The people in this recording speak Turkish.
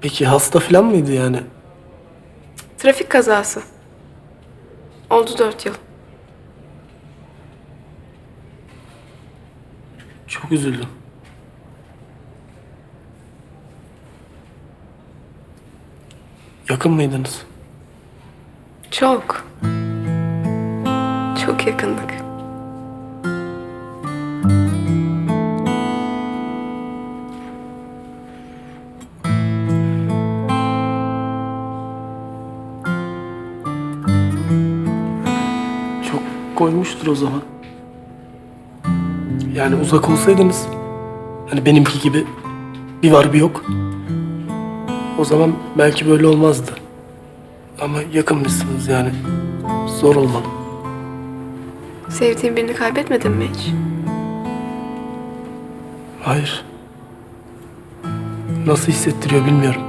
Peki hasta falan mıydı yani? Trafik kazası. Oldu dört yıl. Çok üzüldüm. Yakın mıydınız? Çok. Çok yakındık. Koymuştur o zaman. Yani uzak olsaydınız, hani benimki gibi bir var bir yok. O zaman belki böyle olmazdı. Ama yakınmışsınız yani. Zor olmalı. Sevdiğin birini kaybetmedin mi hiç? Hayır. Nasıl hissettiriyor bilmiyorum.